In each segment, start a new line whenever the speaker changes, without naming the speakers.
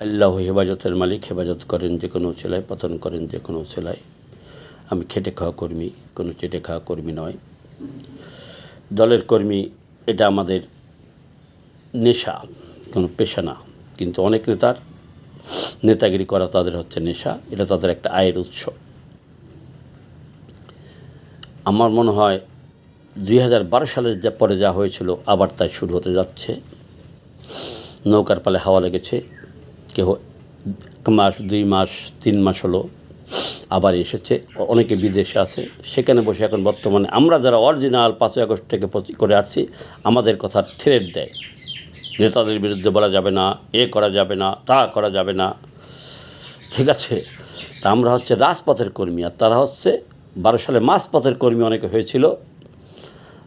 আল্লাহ হেফাজতের মালিক, হেফাজত করেন যে কোনো ছেলায় পতন করেন যে কোনো ছেলায় আমি খেটে খাওয়া কর্মী, কোনো চেটে খাওয়া কর্মী নয়। দলের কর্মী, এটা আমাদের নেশা, কোনো পেশা না। কিন্তু অনেক নেতার নেতাগিরি করা তাদের হচ্ছে নেশা, এটা তাদের একটা আয়ের উৎস। আমার মনে হয় দুই বারো সালের যা পরে যা হয়েছিল, আবার তাই শুরু হতে যাচ্ছে। নৌকার পালে হাওয়া লেগেছে। কেউ এক মাস, দুই মাস, তিন মাস হলো আবার এসেছে। অনেকে বিদেশে আছে। সেখানে বসে এখন বর্তমানে আমরা যারা অরিজিনাল পাঁচই আগস্ট থেকে করে আসছি, আমাদের কথা থ্রেট দেয়। নেতাদের বিরুদ্ধে বলা যাবে না, এ করা যাবে না, তা করা যাবে না। ঠিক আছে? তা আমরা হচ্ছে রাজপথের কর্মী, আর তারা হচ্ছে বারো সালে মাঝপথের কর্মী অনেকে হয়েছিল।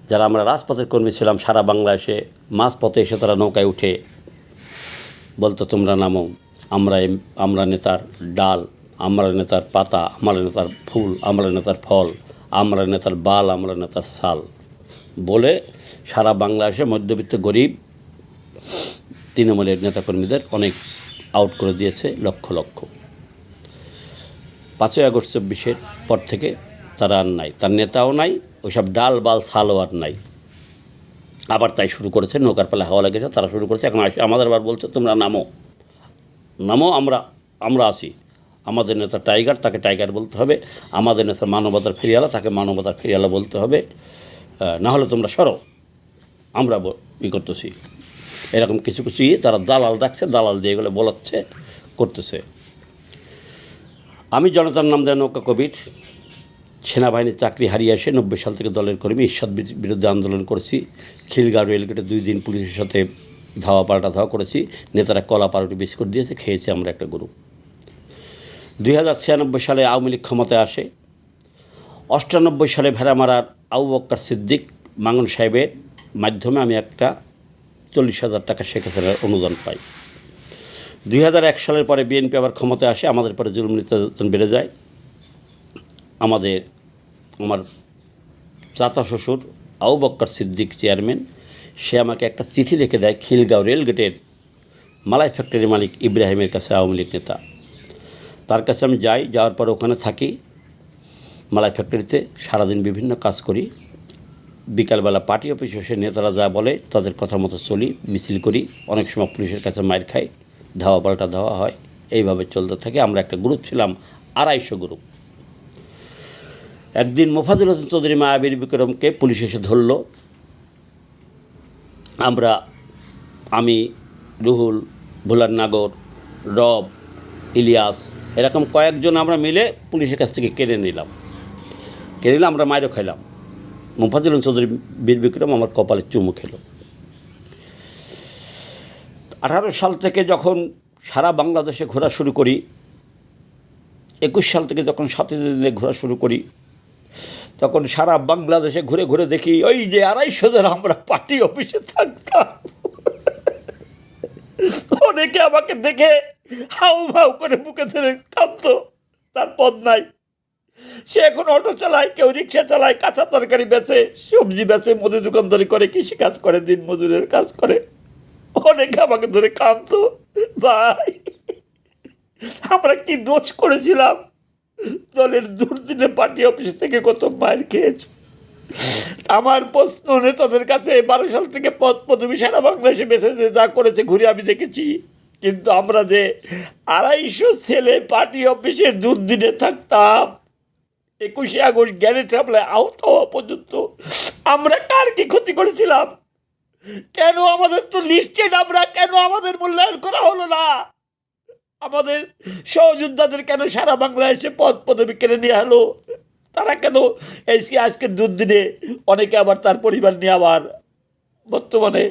যারা আমরা রাজপথের কর্মী ছিলাম সারা বাংলাদেশে, মাঝপথে এসে তারা নৌকায় উঠে বলতো, তোমরা নামো আমরা আমরা নেতার ডাল, আমরা নেতার পাতা, আমরা নেতার ফুল, আমরা নেতার ফল, আমরা নেতার বাল, আমরা নেতার সাল বলে সারা বাংলাদেশে মধ্যবিত্ত গরিব তৃণমূলের নেতাকর্মীদের অনেক আউট করে দিয়েছে লক্ষ লক্ষ। পাঁচই আগস্ট চব্বিশের পর থেকে তারা আর নাই, তার নেতাও নাই, ওইসব ডাল, বাল সালও আর নাই। আবার তাই শুরু করেছে, নৌকার পালে হাওয়া লেগেছে, তারা শুরু করেছে। এখন আমাদের আবার বলছে, তোমরা নামো। নামো, আমরা আমরা আছি আমাদের নেতা টাইগার, তাকে টাইগার বলতে হবে। আমাদের নেতা মানবতার ফেরিয়ালা তাকে মানবতার ফেরিয়ালা বলতে হবে। না হলে তোমরা সরো। আমরা ই করতেছি। এরকম কিছু কিছু ইয়ে তারা দালাল রাখছে, দালাল দিয়ে এগুলো বলাচ্ছে, করতেছে। আমি জনতার নাম দেয় নৌকা কবির। সেনাবাহিনীর চাকরি হারিয়ে এসে নব্বই সাল থেকে দলের কর্মী ঈশ্বর বিরুদ্ধে আন্দোলন করেছি। খিলগাঁও রেলগেটে দুই দিন পুলিশের সাথে ধাওয়া পাল্টা ধাওয়া করেছি। নেতারা কলা, পাউরুটি, বিস্কুট দিয়েছে, খেয়েছি আমরা একটা গ্রুপ দুই হাজার ছিয়ানব্বই সালে আওয়ামী লীগ ক্ষমতায় আসে। অষ্টানব্বই সালে ভেড়ামারার আবু বক্কর সিদ্দিক মাঙ্গন সাহেবের মাধ্যমে আমি একটা চল্লিশ হাজার টাকা শেখ হাসিনার অনুদান পাই। দুই হাজার এক সালের পরে বিএনপি আবার ক্ষমতায় আসে, আমাদের পরে জুলুম নির্যাতন বেড়ে যায়। আমাদের আমার চাচা শ্বশুর আবু বক্কর সিদ্দিক চেয়ারম্যান, সে আমাকে একটা চিঠি লিখে দেয় খিলগাঁও রেলগেটের মালাই ফ্যাক্টরি মালিক ইব্রাহিমের কাছে আওয়ামী লীগ নেতা। তার কাছে আমি যাই, যাওয়ার পর ওখানে থাকি, মালাই ফ্যাক্টরিতে সারাদিন বিভিন্ন কাজ করি। বিকালবেলা পার্টি অফিসে এসে নেতারা যা বলে তাদের কথা মতো চলি, মিছিল করি, অনেক সময় পুলিশের কাছে মার খাই ধাওয়া পাল্টা ধাওয়া হয়, এইভাবে চলতে থাকে। আমরা একটা গ্রুপ ছিলাম, আড়াইশো গ্রুপ একদিন মোফাজুল হোসেন চৌধুরী মায়াবীর বিক্রমকে পুলিশ এসে ধরলো। আমরা, আমি, রুহুল, ভোলার নাগর, রব, ইলিয়াস এরকম কয়েকজন আমরা মিলে পুলিশের কাছ থেকে কেড়ে নিলাম। কেড়ে নিলাম আমরা মায়েরও খাইলাম। মোফাজুল চৌধুরী বীর বিক্রম আমার কপালে চুমু খেলো। আঠারো সাল থেকে যখন সারা বাংলাদেশে ঘোরা শুরু করি, একুশ সাল থেকে যখন সাথে ঘোরা শুরু করি তখন সারা বাংলাদেশে ঘুরে ঘুরে দেখি, ওই যে আড়াইশো জন আমরা পার্টি অফিসে থাকতাম। অনেকে আমাকে দেখে হাউ ভাউ করে বুকে ছেড়ে কাঁদত, তার পদ নাই। সে এখন অটো চালায়, কেউ রিক্সা চালায়, কাঁচা তরকারি বেচে, সবজি বেচে মুদি দোকানদারি করে, কৃষি কাজ করে, দিন মজুরের কাজ করে। অনেকে আমাকে ধরে কাঁদত, ভাই, আমরা কি দোষ করেছিলাম? দলের দুর্দিনে পার্টি অফিস থেকে কত মায়ের খেয়েছে? আমার প্রশ্ন নেতাদের কাছে বারো সাল থেকে পদ পদবি সারা বাংলাদেশে বেঁচে যে করেছে ঘুরে আমি দেখেছি। কিন্তু আমরা যে আড়াইশো ছেলে পার্টি অফিসে দুর্দিনে থাকতাম, একুশে আগস্ট জ্ঞানে ঠাপলে আহত হওয়া পর্যন্ত আমরা কার কি ক্ষতি করেছিলাম? কেন আমাদের তো লিস্টেড আমরা কেন আমাদের মূল্যায়ন করা হলো না? আমাদের সহযোদ্ধাদের কেন সারা বাংলাদেশে পদ পদবি কেড়ে নিয়ে হলো তারা কেন এই আজকের দুর্দিনে অনেকে আবার তার পরিবার নিয়ে আবার বর্তমানে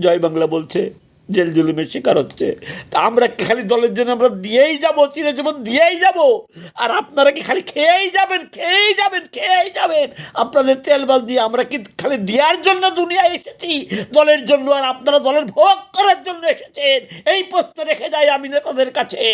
জয় বাংলা বলছে? জেল জুলুমের শিকার হচ্ছে। তা আমরা কি খালি দলের জন্য আমরা দিয়েই যাব, চিরে জীবন দিয়েই যাব? আর আপনারা কি খালি খেয়েই যাবেন খেয়েই যাবেন খেয়েই যাবেন? আপনাদের তেল তেলবাল দিয়ে আমরা কি খালি দেওয়ার জন্য দুনিয়ায় এসেছি? দলের জন্য আর আপনারা দলের ভোগ করার জন্য এসেছেন। এই প্রশ্ন রেখে যাই আমি নেতাদের কাছে।